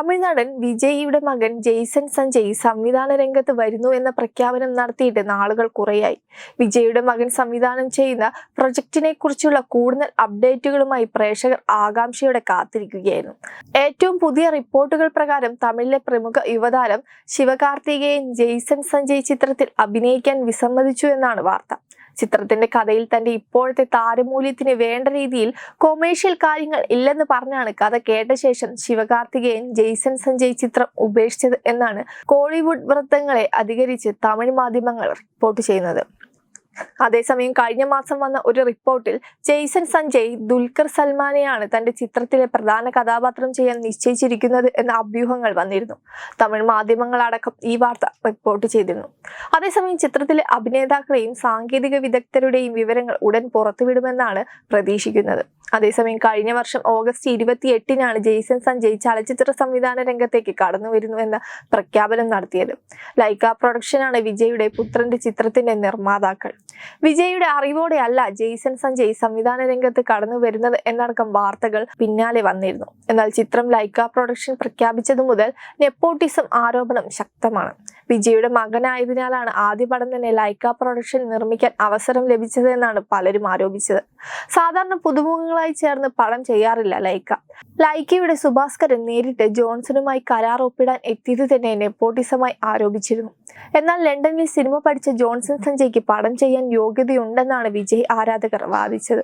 തമിഴ്നാടൻ വിജയിയുടെ മകൻ ജെയ്സൺ സഞ്ജയ് സംവിധാന രംഗത്ത് വരുന്നു എന്ന പ്രഖ്യാപനം നടത്തിയിട്ട് നാളുകൾ കുറയായി. വിജയിയുടെ മകൻ സംവിധാനം ചെയ്യുന്ന പ്രൊജക്ടിനെ കുറിച്ചുള്ള കൂടുതൽ അപ്ഡേറ്റുകളുമായി പ്രേക്ഷകർ ആകാംക്ഷയോടെ കാത്തിരിക്കുകയായിരുന്നു. ഏറ്റവും പുതിയ റിപ്പോർട്ടുകൾ പ്രകാരം തമിഴിലെ പ്രമുഖ യുവതാരം ശിവകാർത്തികേയൻ ജെയ്സൺ സഞ്ജയ് ചിത്രത്തിൽ അഭിനയിക്കാൻ വിസമ്മതിച്ചു എന്നാണ് വാർത്ത. ചിത്രത്തിന്റെ കഥയിൽ തന്റെ ഇപ്പോഴത്തെ താരമൂല്യത്തിന് വേണ്ട രീതിയിൽ കൊമേഴ്ഷ്യൽ കാര്യങ്ങൾ ഇല്ലെന്ന് പറഞ്ഞാണ് കഥ കേട്ട ശേഷം ശിവകാർത്തികേയൻ ജെയ്സൺ സഞ്ജയ് ചിത്രം ഉപേക്ഷിച്ചത് എന്നാണ് കോളിവുഡ് വൃത്തങ്ങളെ അധികരിച്ച് തമിഴ് മാധ്യമങ്ങൾ റിപ്പോർട്ട് ചെയ്യുന്നത്. അതേസമയം കഴിഞ്ഞ മാസം വന്ന ഒരു റിപ്പോർട്ടിൽ ജെയ്സൺ സഞ്ജയ് ദുൽഖർ സൽമാനെയാണ് തന്റെ ചിത്രത്തിലെ പ്രധാന കഥാപാത്രം ചെയ്യാൻ നിശ്ചയിച്ചിരിക്കുന്നത് എന്ന അഭ്യൂഹങ്ങൾ വന്നിരുന്നു. തമിഴ് മാധ്യമങ്ങളടക്കം ഈ വാർത്ത റിപ്പോർട്ട് ചെയ്തിരുന്നു. അതേസമയം ചിത്രത്തിലെ അഭിനേതാക്കളെയും സാങ്കേതിക വിദഗ്ധരുടെയും വിവരങ്ങൾ ഉടൻ പുറത്തുവിടുമെന്നാണ് പ്രതീക്ഷിക്കുന്നത്. അതേസമയം കഴിഞ്ഞ വർഷം ഓഗസ്റ്റ് ഇരുപത്തി എട്ടിനാണ് ജെയ്സൺ സഞ്ജയ് ചലച്ചിത്ര സംവിധാന രംഗത്തേക്ക് കടന്നു വരുന്നു എന്ന പ്രഖ്യാപനം നടത്തിയത്. ലൈക്ക പ്രൊഡക്ഷനാണ് വിജയുടെ പുത്രന്റെ ചിത്രത്തിന്റെ നിർമ്മാതാക്കൾ. വിജയുടെ അറിവോടെ അല്ല ജെയ്സൺ സഞ്ജയ് സംവിധാന രംഗത്ത് കടന്നു വരുന്നത് എന്നടക്കം വാർത്തകൾ പിന്നാലെ വന്നിരുന്നു. എന്നാൽ ചിത്രം ലൈക്ക പ്രൊഡക്ഷൻ പ്രഖ്യാപിച്ചതു മുതൽ നെപ്പോട്ടിസം ആരോപണം ശക്തമാണ്. വിജയുടെ മകനായതിനാലാണ് ആദ്യ പടം തന്നെ ലൈക്ക പ്രൊഡക്ഷൻ നിർമ്മിക്കാൻ അവസരം ലഭിച്ചതെന്നാണ് പലരും ആരോപിച്ചത്. സാധാരണ പുതുമുഖങ്ങളായി ചേർന്ന് പടം ചെയ്യാറില്ല ലൈക്ക. ലൈക്കയുടെ സുഭാസ്കരൻ നേരിട്ട് ജോൺസണുമായി കരാർ ഒപ്പിടാൻ എത്തിയത് തന്നെ നെപ്പോട്ടിസമായി ആരോപിച്ചിരുന്നു. എന്നാൽ ലണ്ടനിൽ സിനിമ പഠിച്ച ജോൺസൺ സഞ്ജയ്ക്ക് പടം ചെയ്യാൻ യോഗ്യതയുണ്ടെന്നാണ് വിജയ് ആരാധകർ വാദിച്ചത്.